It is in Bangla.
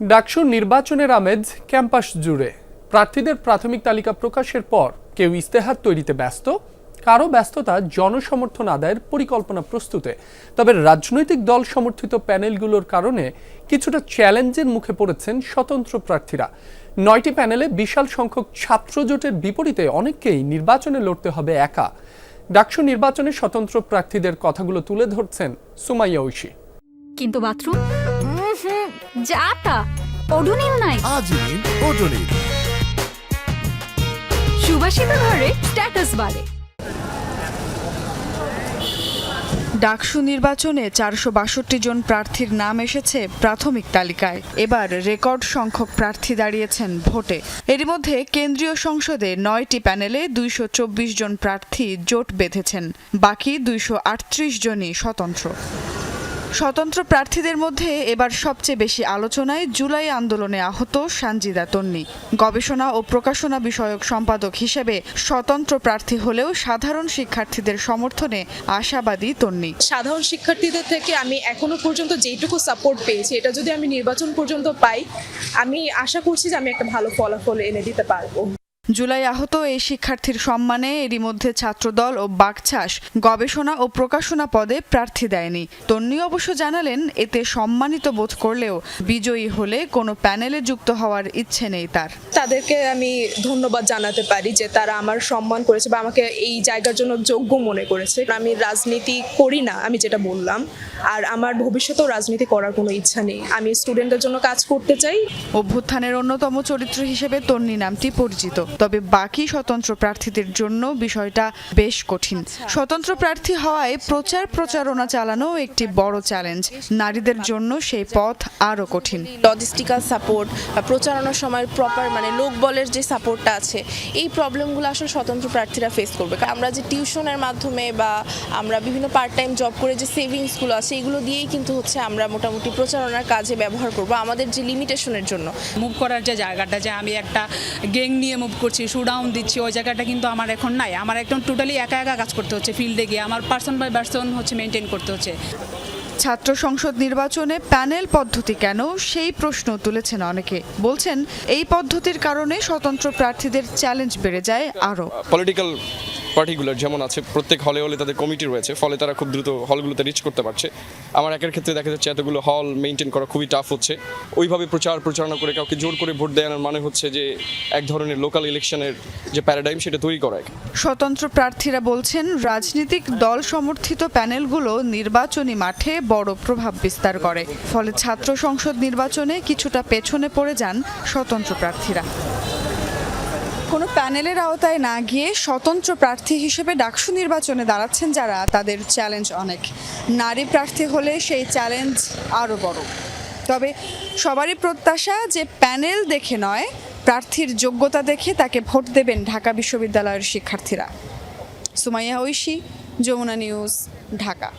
ডাকসুর নির্বাচনের আমেজ ক্যাম্পাস জুড়ে। প্রার্থীদের প্রাথমিক তালিকা প্রকাশের পর কেউ ইস্তেহার তৈরিতে ব্যস্ত কারও ব্যস্ততা জনসমর্থন আদায়ের পরিকল্পনা প্রস্তুতে। তবে রাজনৈতিক দল সমর্থিত প্যানেলগুলোর কারণে কিছুটা চ্যালেঞ্জের মুখে পড়েছেন স্বতন্ত্র প্রার্থীরা। নয়টি প্যানেলে বিশাল সংখ্যক ছাত্র জোটের বিপরীতে অনেককেই নির্বাচনে লড়তে হবে একা। ডাকসু নির্বাচনে স্বতন্ত্র প্রার্থীদের কথাগুলো তুলে ধরছেন সুমাইয়া ঐশী। কিন্তু বাথরুম? যা তা ওডোনিল নাই। আজই ওডোনিল সুবাসিত ঘরে স্ট্যাটাস বাড়ে। ডাকসু নির্বাচনে চারশো বাষট্টি জন প্রার্থীর নাম এসেছে প্রাথমিক তালিকায়। এবার রেকর্ড সংখ্যক প্রার্থী দাঁড়িয়েছেন ভোটে। এরই মধ্যে কেন্দ্রীয় সংসদে নয়টি প্যানেলে দুইশো চব্বিশ জন প্রার্থী জোট বেঁধেছেন। বাকি দুইশো আটত্রিশ জনই স্বতন্ত্র। স্বতন্ত্র প্রার্থীদের মধ্যে এবার সবচেয়ে বেশি আলোচনায় জুলাই আন্দোলনে আহত সানজিদা তন্নি। গবেষণা ও প্রকাশনা বিষয়ক সম্পাদক হিসেবে স্বতন্ত্র প্রার্থী হলেও সাধারণ শিক্ষার্থীদের সমর্থনে আশাবাদী তন্নি। সাধারণ শিক্ষার্থীদের থেকে আমি এখনও পর্যন্ত যেইটুকু সাপোর্ট পেয়েছি, এটা যদি আমি নির্বাচন পর্যন্ত পাই, আমি আশা করছি যে আমি একটা ভালো ফলাফল এনে দিতে পারব। জুলাই আহত এই শিক্ষার্থীর সম্মানে এরই মধ্যে ছাত্রদল ও বাকছাস গবেষণা ও প্রকাশনা পদে প্রার্থী দেয়নি। তন্নি অবশ্য জানালেন এতে সম্মানিত বোধ করলেও বিজয়ী হলে কোনো প্যানেলে যুক্ত হওয়ার ইচ্ছে নেই তার। তাদেরকে আমি ধন্যবাদ জানাতে পারি যে তারা আমার সম্মান করেছে বা আমাকে এই জায়গার জন্য যোগ্য মনে করেছে। আমি রাজনীতি করি না আমি যেটা বললাম। আর আমার ভবিষ্যতেও রাজনীতি করার কোনো ইচ্ছা নেই। আমি স্টুডেন্টদের জন্য কাজ করতে চাই। অভ্যুত্থানের অন্যতম চরিত্র হিসেবে তন্নি নামটি পরিচিত। তবে বাকি স্বতন্ত্র প্রার্থীদের জন্য বিষয়টা বেশ কঠিন। স্বতন্ত্র প্রার্থী হওয়ায় প্রচার প্রচারণা চালানো একটি বড় চ্যালেঞ্জ। নারীদের জন্য সেই পথ আরও কঠিন। লজিস্টিক্যাল সাপোর্ট প্রচারণার সময় প্রপার মানে লোকবলের যে সাপোর্টটা আছে এই প্রবলেমগুলো আসলে স্বতন্ত্র প্রার্থীরা ফেস করবে। কারণ আমরা যে টিউশনের মাধ্যমে বা আমরা বিভিন্ন পার্ট টাইম জব করে যে সেভিংসগুলো আছে এগুলো দিয়েই কিন্তু হচ্ছে আমরা মোটামুটি প্রচারণার কাজে ব্যবহার করব আমাদের যে লিমিটেশনের জন্য। মুভ করার যে জায়গাটা যে আমি একটা গ্যাং নিয়ে মুভ করছি শুডাউন দিচ্ছি ওই জায়গাটা কিন্তু আমার এখন নাই। আমার একদম টোটালি একা একা কাজ করতে হচ্ছে ফিল্ডে গিয়ে। আমার পার্সন বাই পার্সন হচ্ছে মেনটেন করতে হচ্ছে। ছাত্র সংসদ নির্বাচনে প্যানেল পদ্ধতি কেন? সেই প্রশ্ন তুলেছেন অনেকে। বলছেন এই পদ্ধতির কারণে স্বতন্ত্র প্রার্থীদের চ্যালেঞ্জ বেড়ে যায় আরও। পলিটিক্যাল পার্টিগুলোর যেমন আছে, প্রত্যেক হলে হলে তাদের কমিটি রয়েছে, ফলে তারা খুব দ্রুত হলগুলোতে রিচ করতে পারছে। আমার একের ক্ষেত্রে দেখা যাচ্ছে এতগুলো হল মেনটেন করা খুবই টাফ হচ্ছে। ওইভাবে প্রচার প্রচারণা করে কাউকে জোর করে ভোট দেওয়ার মানে হচ্ছে যে এক ধরনের লোকাল ইলেকশনের যে প্যারাডাইম সেটা তৈরি করা স্বতন্ত্র প্রার্থীরা বলছেন, রাজনৈতিক দল সমর্থিত প্যানেলগুলো নির্বাচনী মাঠে বড় প্রভাব বিস্তার করে। ফলে ছাত্র সংসদ নির্বাচনে কিছুটা পেছনে পড়ে যান স্বতন্ত্র প্রার্থীরা। কোনো প্যানেলের আওতায় না গিয়ে স্বতন্ত্র প্রার্থী হিসেবে ডাকসু নির্বাচনে দাঁড়াচ্ছেন যারা, তাদের চ্যালেঞ্জ অনেক। নারী প্রার্থী হলে সেই চ্যালেঞ্জ আরও বড়। তবে সবারই প্রত্যাশা যে প্যানেল দেখে নয়, প্রার্থীর যোগ্যতা দেখে তাকে ভোট দেবেন ঢাকা বিশ্ববিদ্যালয়ের শিক্ষার্থীরা। সুমাইয়া ঐশী, যমুনা নিউজ, ঢাকা।